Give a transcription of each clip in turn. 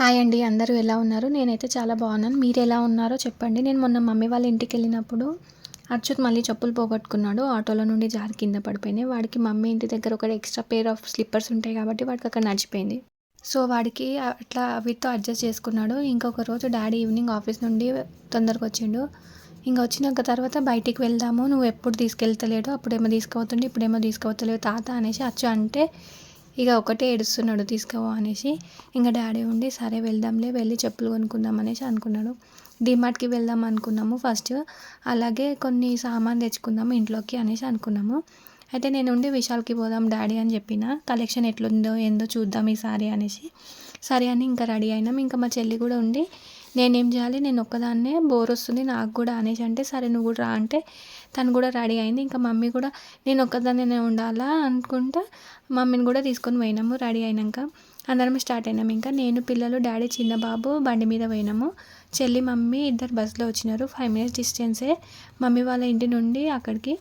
Hi అండి అందరూ ఎలా ఉన్నారు? నేనైతే చాలా బాగున్నాను. మీరు ఎలా ఉన్నారో చెప్పండి. నేను మొన్న మమ్మీ వాళ్ళ ఇంటికి వెళ్ళినప్పుడు అచ్యుత్ మళ్ళీ చెప్పులు పోగొట్టుకున్నాడు. ఆటోలో నుండి జారి కింద పడిపోయినాయి వాడికి మమ్మీ ఇంటి దగ్గర ఒక ఎక్స్ట్రా పేర్ ఆఫ్ స్లిప్పర్స్ ఉంటాయి కాబట్టి వాడికి అక్కడ నడిచిపోయింది. సో వాడికి అట్లా వీటితో అడ్జస్ట్ చేసుకున్నాడు. ఇంకొక రోజు డాడీ ఈవినింగ్ ఆఫీస్ నుండి తొందరగా వచ్చిండు. ఇంకా వచ్చినాక తర్వాత బయటికి వెళ్దాము. నువ్వు ఎప్పుడు తీసుకెళ్తలేడు అప్పుడేమో తీసుకుపోతుండే ఇప్పుడేమో తీసుకుపోతలేవు తాత అనేసి అచ్చు అంటే ఇక ఒకటే ఏడుస్తున్నాడు తీసుకోవా అనేసి. ఇంకా డాడీ ఉండి సరే వెళ్దాంలే వెళ్ళి చెప్పులు కొనుక్కుందాం అనేసి అనుకున్నాడు. డిమార్ట్కి వెళ్దాం అనుకున్నాము ఫస్ట్. అలాగే కొన్ని సామాన్ తెచ్చుకుందాము ఇంట్లోకి అనేసి అనుకున్నాము. అయితే నేను ఉండి విశాల్కి పోదాం డాడీ అని చెప్పిన. కలెక్షన్ ఎట్లుందో ఏందో చూద్దాం ఈసారి అనేసి. సరే అని ఇంకా రెడీ అయినాం. ఇంకా మా చెల్లి కూడా ఉండి నేనేం చేయాలి? నేను ఒక్కదాన్నే బోర్ వస్తుంది నాకు కూడా అనేసి అంటే సరే నువ్వు కూడా రా అంటే తను కూడా రెడీ అయింది. ఇంకా మమ్మీ కూడా నేను ఒక్కదాన్నే ఉండాలా అనుకుంటా మమ్మీని కూడా తీసుకొని పోయినాము రెడీ అయినాక. అందరం స్టార్ట్ అయినాము ఇంకా. నేను పిల్లలు డాడీ చిన్న బాబు బండి మీద పోయినాము. చెల్లి మమ్మీ ఇద్దరు బస్సులో వచ్చినారు. Five minutes డిస్టెన్సే. మమ్మీ వాళ్ళ ఇంటి నుండి అక్కడికి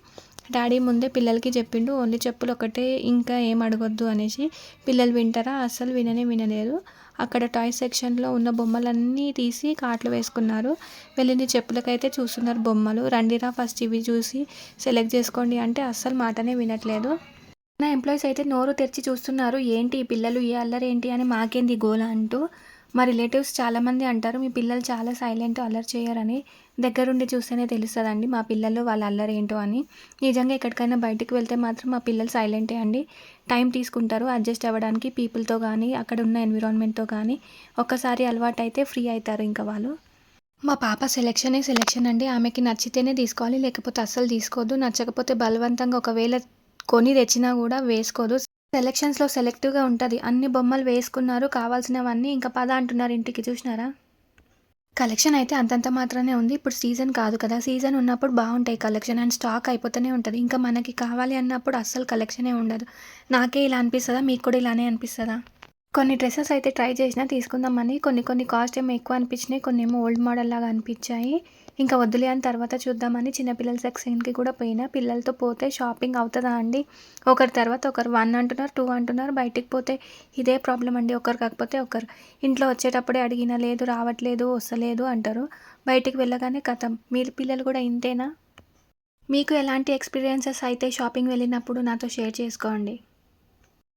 డాడీ ముందే పిల్లలకి చెప్పిండు ఓన్లీ చెప్పులు ఒకటే ఇంకా ఏం అడగొద్దు అనేసి. పిల్లలు వింటారా? అస్సలు విననే వినలేదు అక్కడ టాయ్ సెక్షన్లో ఉన్న బొమ్మలన్నీ తీసి కాట్లు వేసుకున్నారు. వెళ్ళింది చెప్పులకైతే చూస్తున్నారు బొమ్మలు. రండిరా ఫస్ట్ ఇవి చూసి సెలెక్ట్ చేసుకోండి అంటే అస్సలు మాటనే వినట్లేదు. నా ఎంప్లాయీస్ అయితే నోరు తెరిచి చూస్తున్నారు. ఏంటి ఈ పిల్లలు ఈ అల్లరేంటి అని మాకేంది గోల అంటూ. మా రిలేటివ్స్ చాలామంది అంటారు మీ పిల్లలు చాలా సైలెంట్ అల్లరి చేయరని. దగ్గరుండి చూస్తేనే తెలుస్తుందండి మా పిల్లలు వాళ్ళ అల్లరి ఏంటో అని. నిజంగా ఎక్కడికైనా బయటికి వెళ్తే మాత్రం మా పిల్లలు సైలెంటే అండి. టైం తీసుకుంటారు అడ్జస్ట్ అవ్వడానికి పీపుల్తో కానీ అక్కడ ఉన్న ఎన్విరాన్మెంట్తో కానీ ఒక్కసారి అలవాటు అయితే ఫ్రీ అవుతారు ఇంకా వాళ్ళు. మా పాప సెలెక్షనే సెలెక్షన్ అండి. ఆమెకి నచ్చితేనే తీసుకోవాలి లేకపోతే అస్సలు తీసుకోవద్దు నచ్చకపోతే బలవంతంగా ఒకవేళ కొని తెచ్చినా కూడా వేసుకోదు. సెలెక్షన్స్లో సెలెక్టివ్గా ఉంటుంది. అన్ని బొమ్మలు వేసుకున్నారు కావాల్సినవన్నీ ఇంకా పద అంటున్నారు ఇంటికి. చూసినారా? కలెక్షన్ అయితే అంతంత మాత్రమే ఉంది. ఇప్పుడు సీజన్ కాదు కదా. సీజన్ ఉన్నప్పుడు బాగుంటాయి కలెక్షన్ అండ్ స్టాక్ అయిపోతూనే ఉంటుంది. ఇంకా మనకి కావాలి అన్నప్పుడు అస్సలు కలెక్షనే ఉండదు. నాకే ఇలా అనిపిస్తుందా? మీకు కూడా ఇలానే అనిపిస్తుందా? కొన్ని డ్రెస్సెస్ అయితే ట్రై చేసినా తీసుకుందామని. కొన్ని కొన్ని కాస్ట్ ఏమో ఎక్కువ అనిపించినాయి కొన్ని ఏమో ఓల్డ్ మోడల్ లాగా అనిపించాయి. ఇంకా వద్దులే అని తర్వాత చూద్దామని చిన్నపిల్లల సెక్షన్కి కూడా పోయినా. పిల్లలతో పోతే షాపింగ్ అవుతుందా అండి? ఒకరి తర్వాత ఒకరు వన్ అంటున్నారు టూ అంటున్నారు బయటికి పోతే ఇదే ప్రాబ్లం అండి. ఒకరు కాకపోతే ఒకరు. ఇంట్లో వచ్చేటప్పుడే అడిగినా లేదు రావట్లేదు వస్తలేదు అంటారు. బయటికి వెళ్ళగానే కథం. మీరు పిల్లలు కూడా ఇంతేనా? మీకు ఎలాంటి ఎక్స్పీరియన్సెస్ అయితే షాపింగ్ వెళ్ళినప్పుడు నాతో షేర్ చేసుకోండి.